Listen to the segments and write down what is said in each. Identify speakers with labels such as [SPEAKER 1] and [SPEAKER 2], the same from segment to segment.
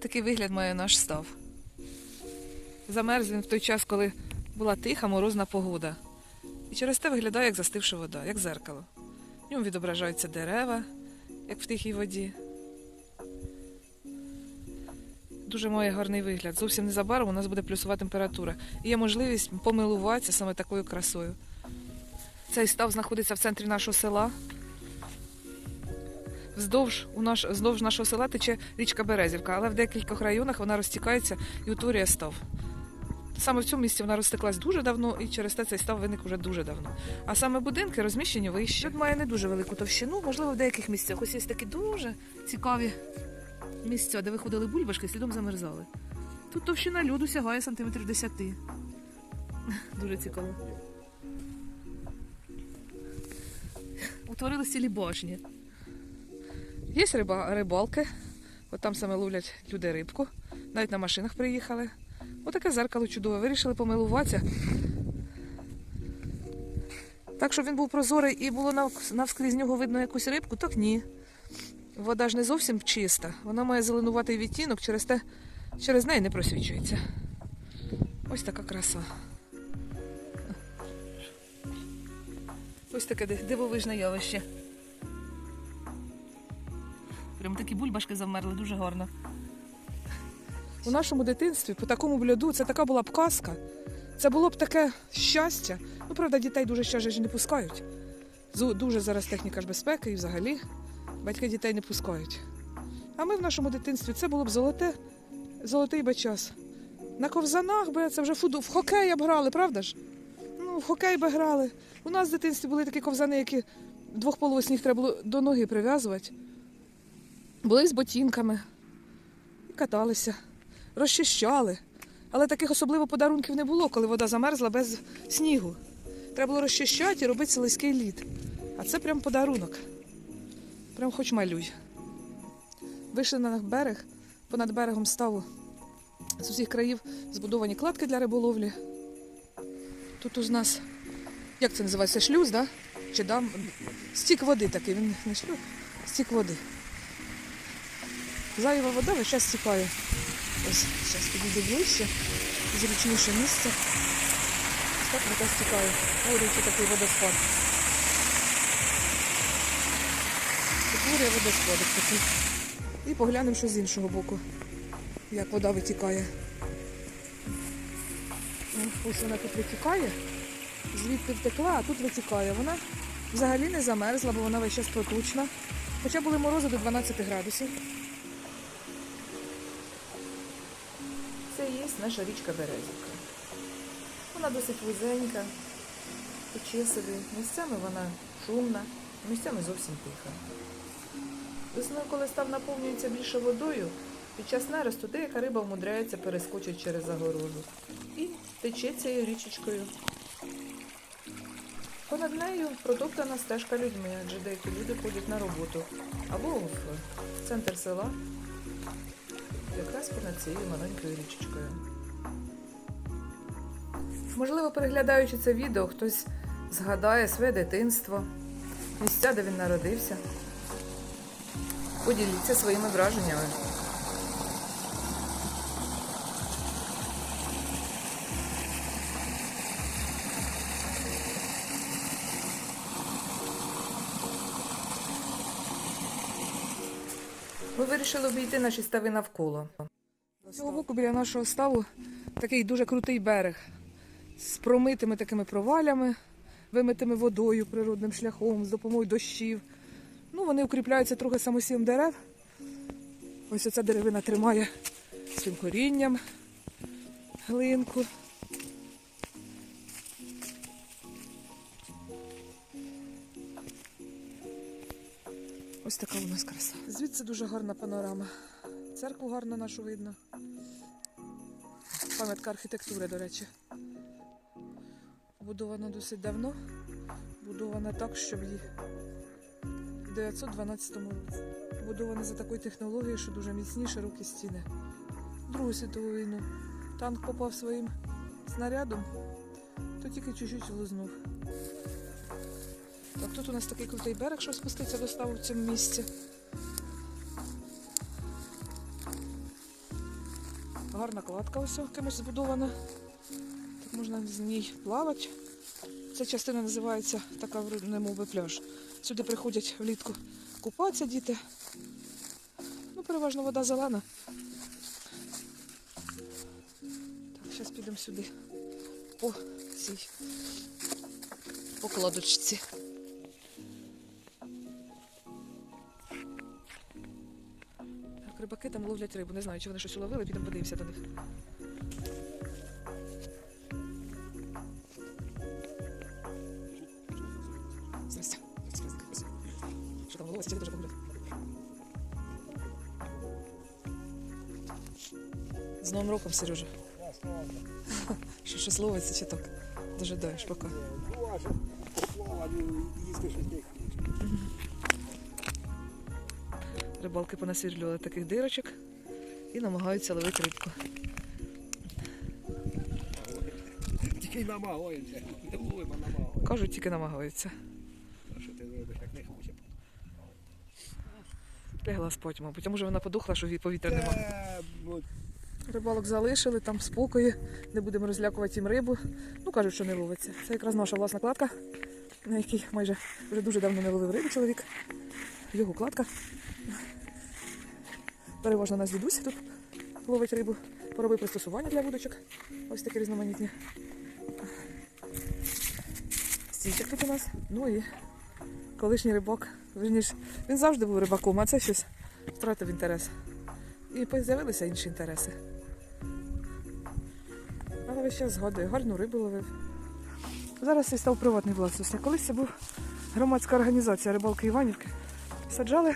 [SPEAKER 1] Такий вигляд має наш став. Замерз він в той час, коли була тиха морозна погода. І через те виглядає як застивша вода, як зеркало. В ньому відображаються дерева, як в тихій воді. Дуже має гарний вигляд. Зовсім незабаром у нас буде плюсова температура. І є можливість помилуватися саме такою красою. Цей став знаходиться в центрі нашого села. Вздовж, у наш, вздовж нашого села тече річка Березівка, але в декількох районах вона розтікається і утворює став. Саме в цьому місці вона розтеклась дуже давно, і через те цей став виник уже дуже давно. А саме будинки розміщені вище. Тут має не дуже велику товщину, можливо, в деяких місцях. Ось є такі дуже цікаві місця, де виходили бульбашки, слідом замерзали. Тут товщина льоду сягає сантиметрів 10. Дуже цікаво. Утворили цілі башні. Є риба, рибалки. От там саме ловлять люди рибку. Навіть на машинах приїхали. Отаке зеркало чудове. Вирішили помилуватися. Так, щоб він був прозорий і було нав- навскрізь нього видно якусь рибку, так ні. Вода ж не зовсім чиста. Вона має зеленуватий відтінок, через те через неї не просвічується. Ось така краса. Ось таке дивовижне явище. Прям такі бульбашки завмерли, дуже гарно. У нашому дитинстві по такому блюду це така була б казка. Це було б таке щастя. Ну, правда, дітей дуже ще не пускають. Дуже зараз техніка ж безпеки і взагалі батьки дітей не пускають. А ми в нашому дитинстві це було б золоте, золотий би час. На ковзанах би це вже фуду, в хокея б грали, правда ж? Ну, в хокей би грали. У нас в дитинстві були такі ковзани, які двохполосні треба було до ноги прив'язувати. Були з ботинками. І каталися, розчищали. Але таких особливо подарунків не було, коли вода замерзла без снігу. Треба було розчищати і робити слизький лід. А це прям подарунок. Прям хоч малюй. Вийшли на берег, понад берегом ставу з усіх країв збудовані кладки для риболовлі. Тут у нас, як це називається, шлюз, да? Чи дам? Стік води такий, він не шлюз, стік води. Зайва вода весь час стікає. Ось, зараз підійду ближче, зручніше місце. Ось так вода стікає. Утворюється такий водоспад. Утворює водоспадок такий. І поглянемо, що з іншого боку, як вода витікає. Ось вона тут витікає, звідти втекла, а тут витікає. Вона взагалі не замерзла, бо вона весь час протучна. Хоча були морози до 12 градусів. Це наша річка Березівка. Вона досить вузенька, тече собі. Місцями вона шумна, місцями зовсім тиха. Весною, коли став наповнюється більше водою, під час неросту деяка риба вмудряється перескочити через загорожу і тече цією річечкою. Понад нею протоптана стежка людьми, адже деякі люди ходять на роботу або в центр села, якраз понад цією маленькою річечкою. Можливо, переглядаючи це відео, хтось згадає своє дитинство, місця, де він народився. Поділіться своїми враженнями. Ми вирішили обійти наші стави навколо. З цього боку біля нашого ставу такий дуже крутий берег з промитими такими провалями, вимитими водою природним шляхом, з допомогою дощів. Ну, вони укріпляються трохи самосівом дерев. Ось оця деревина тримає своїм корінням глинку. Ось така у нас краса. Звідси дуже гарна панорама. Церкву гарно нашу видно. Пам'ятка архітектури, до речі. Будована досить давно. Будована так, її в 912 році. Будована за такою технологією, що дуже міцні, широкі стіни. Другу світову війну. Танк попав своїм снарядом, то тільки чуть-чуть глузнув. Так, тут у нас такий крутий берег, що спуститься до в цьому місці. гарна кладка ось кимось збудована. Так можна з ній плавати. Ця частина називається така немов би пляж. Сюди приходять влітку купатися діти. Ну, переважно вода зелена. Так, зараз підемо сюди по цій покладочці. Рибаки там ловлять рибу. Не знаю, чи вони щось уловили, підемо подивимося до них. Що там ловиться, чи дуже погуляти? З Новим роком, Сережа. Що щось ловиться чи так? Дожидаєш поки. Рибалки понасвірлювали таких дирочок і намагаються ловити рибку.
[SPEAKER 2] Тільки. Не ловимо, намагаємося.
[SPEAKER 1] Кажуть, тільки намагаються.
[SPEAKER 2] Що ти робиш, як не хоче?
[SPEAKER 1] Лягла спать, мабуть. А може вона подухла, що ві- повітря нема.
[SPEAKER 2] Ну,
[SPEAKER 1] Рибалок залишили, там спокої, не будемо розлякувати їм рибу. Ну, кажуть, що не ловиться. Це якраз наша власна кладка, на якій майже вже дуже давно не ловив рибу чоловік. Його кладка. Переважно у нас дідусь тут ловить рибу, поробив пристосування для вудочок. Ось такі різноманітні. Стійчик тут у нас. Ну і колишній. Вірніш, він завжди був рибаком, а це щось втратив інтерес. І з'явилися інші інтереси. Але весь час згадує, гарну рибу ловив. Зараз це став приватний власність. А колись це був громадська організація рибалки Іванівки. Саджали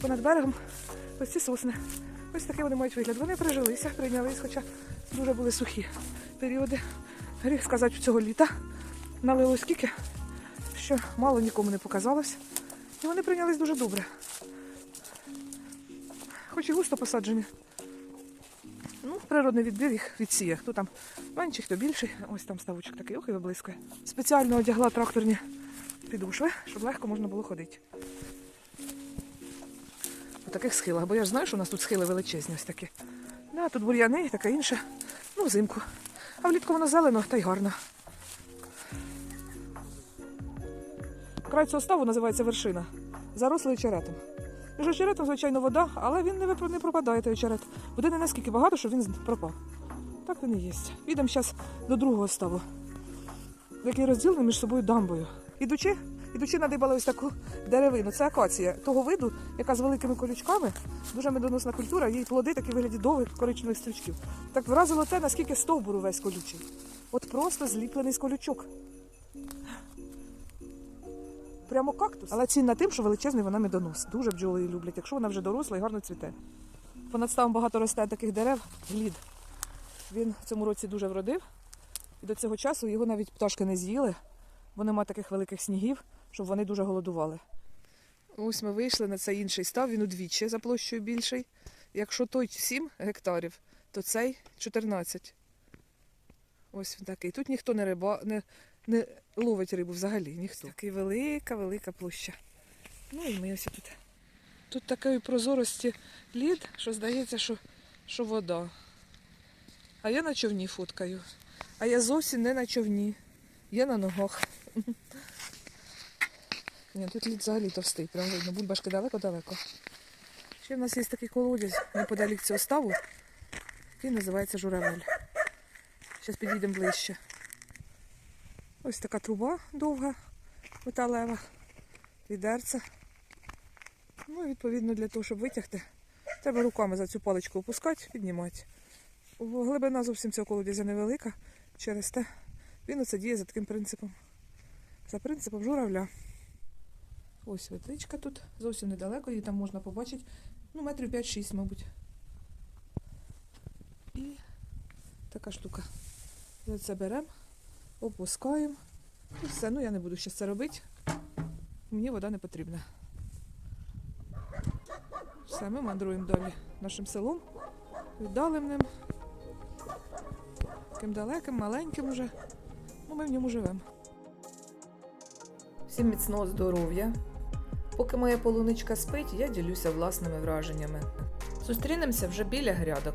[SPEAKER 1] понад берегом ось ці сосни. Ось такий вони мають вигляд. Вони прижилися, прийнялись, хоча дуже були сухі періоди. Гріх сказати цього літа налило скільки, що мало нікому не показалось. І вони прийнялись дуже добре. Хоч і густо посаджені. Ну, природний відбір їх відсіє. Хто там менший, хто більший. Ось там ставочок такий, ох і виблискує. Спеціально одягла тракторні підошви, щоб легко можна було ходити. По таких схилах, бо я ж знаю, що у нас тут схили величезні ось такі. Да, тут бур'яни і таке інше. Ну, взимку. А влітку воно зелено та й гарно. Край цього ставу називається вершина. Зарослий очеретом. Між очеретом, звичайно, вода, але він не, пропадає той очерет. Води не наскільки багато, щоб він пропав. Так він і є. Підемо зараз до другого ставу, який розділений між собою дамбою. Ідучи, ідучи надибали ось таку деревину. Це акація того виду, яка з великими колючками, дуже медоносна культура, її плоди такі вигляді довгих коричневих стрічків. Так вразило те, наскільки стовбур увесь колючий. От просто зліплений з колючок. Прямо кактус. Але цінна тим, що величезний вона медонос. Дуже бджоли її люблять, якщо вона вже доросла і гарно цвіте. Понад ставом багато росте таких дерев, глід. Він в цьому році дуже вродив. І до цього часу його навіть пташки не з'їли, бо нема таких великих снігів, щоб вони дуже голодували. Ось ми вийшли на цей інший став, він удвічі за площею більший. Якщо той 7 гектарів, то цей 14. Ось він такий. Тут ніхто не риба, не, не ловить рибу взагалі, ніхто. Такий велика, велика площа. Ну і ми ось тут. Тут такої прозорості лід, що здається, що, що вода. А я на човні фоткаю. А я зовсім не на човні. Я на ногах. Ні, тут лід взагалі товстий, прям видно, бульбашки далеко-далеко. Ще в нас є такий колодязь неподалік цього ставу, який називається журавель. Зараз підійдемо ближче. Ось така труба довга, металева, відерце. Ну, відповідно, для того, щоб витягти, треба руками за цю паличку опускати, піднімати. Глибина зовсім цього колодязя невелика, через те він оце діє за таким принципом. За принципом журавля. Ось ветричка тут, зовсім недалеко, її там можна побачити. Ну, метрів 5-6, мабуть. І така штука. За це беремо, опускаємо. І все. Ну я не буду ще це робити. Мені вода не потрібна. Все, ми мандруємо далі нашим селом, віддаленим, таким далеким, маленьким уже. Ну, ми в ньому живемо. Всім міцного здоров'я. Поки моя полуничка спить, я ділюся власними враженнями. Зустрінемося вже біля грядок.